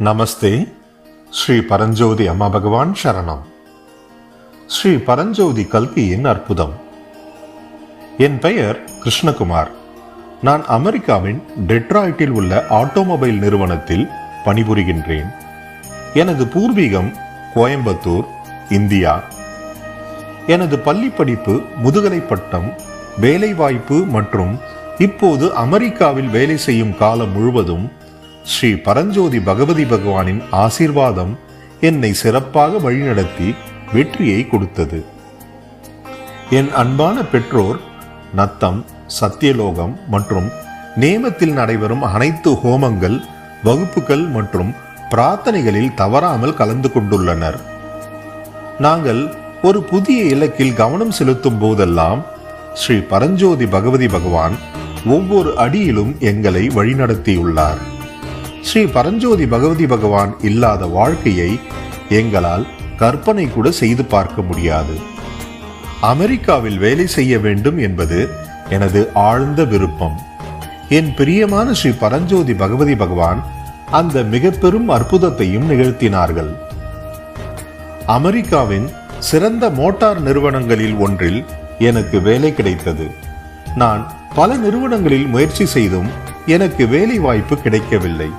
நமஸ்தே. ஸ்ரீ பரஞ்சோதி அம்மா பகவான் சரணம். ஸ்ரீ பரஞ்சோதி கல்கியின் அற்புதம். என் பெயர் கிருஷ்ணகுமார். நான் அமெரிக்காவின் டெட்ராய்டில் உள்ள ஆட்டோமொபைல் நிறுவனத்தில் பணிபுரிகின்றேன். எனது பூர்வீகம் கோயம்புத்தூர் இந்தியா. எனது பள்ளி படிப்பு முதுகலை பட்டம் வேலைவாய்ப்பு மற்றும் இப்போது அமெரிக்காவில் வேலை செய்யும் காலம் முழுவதும் ஸ்ரீ பரஞ்சோதி பகவதி பகவானின் ஆசீர்வாதம் என்னை சிறப்பாக வழிநடத்தி வெற்றியை கொடுத்தது. என் அன்பான பெற்றோர் நத்தம் சத்தியலோகம் மற்றும் நேமத்தில் நடைபெறும் அனைத்து ஹோமங்கள் வகுப்புகள் மற்றும் பிரார்த்தனைகளில் தவறாமல் கலந்து கொண்டுள்ளனர். நாங்கள் ஒரு புதிய இலக்கில் கவனம் செலுத்தும் போதெல்லாம் ஸ்ரீ பரஞ்சோதி பகவதி பகவான் ஒவ்வொரு அடியிலும் எங்களை வழிநடத்தியுள்ளார். ஸ்ரீ பரஞ்சோதி பகவதி பகவான் இல்லாத வாழ்க்கையை எங்களால் கற்பனை கூட செய்து பார்க்க முடியாது. அமெரிக்காவில் வேலை செய்ய வேண்டும் என்பது எனது ஆழ்ந்த விருப்பம். என் பிரியமான ஸ்ரீ பரஞ்சோதி பகவதி பகவான் அந்த மிக பெரும் அற்புதத்தையும் நிகழ்த்தினார்கள். அமெரிக்காவின் சிறந்த மோட்டார் நிறுவனங்களில் ஒன்றில் எனக்கு வேலை கிடைத்தது. நான் பல நிறுவனங்களில் முயற்சி செய்தும் எனக்கு வேலை வாய்ப்பு கிடைக்கவில்லை.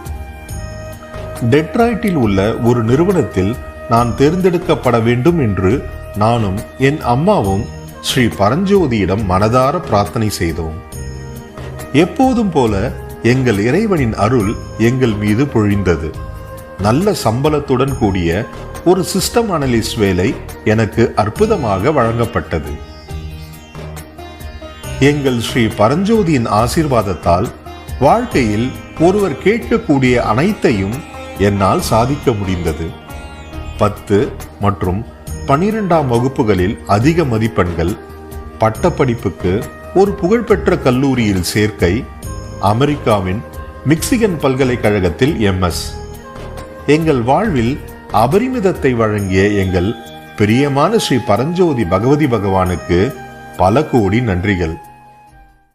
டெட்ராய்டில் உள்ள ஒரு நிறுவனத்தில் நான் தேர்ந்தெடுக்கப்பட வேண்டும் என்று நானும் என் அம்மாவும் ஸ்ரீ பரஞ்சோதியிடம் மனதார பிரார்த்தனை செய்தோம். எப்போதும் போல எங்கள் இறைவனின் அருள் எங்கள் மீது பொழிந்தது. நல்ல சம்பளத்துடன் கூடிய ஒரு சிஸ்டம் அனலிஸ்ட் வேலை எனக்கு அற்புதமாக வழங்கப்பட்டது. எங்கள் ஸ்ரீ பரஞ்சோதியின் ஆசீர்வாதத்தால் வாழ்க்கையில் ஒருவர் கேட்கக்கூடிய அனைத்தையும் என்னால் சாதிக்க முடிந்தது. பத்து மற்றும் பனிரெண்டாம் வகுப்புகளில் அதிக மதிப்பெண்கள் பட்டப்படிப்புக்கு ஒரு புகழ்பெற்ற கல்லூரியில் சேர்க்கை அமெரிக்காவின் மிக்சிகன் பல்கலைக்கழகத்தில் எம்எஸ். எங்கள் வாழ்வில் அபரிமிதத்தை வழங்கிய எங்கள் பிரியமான ஸ்ரீ பரஞ்சோதி பகவதி பகவானுக்கு பல கோடி நன்றிகள்.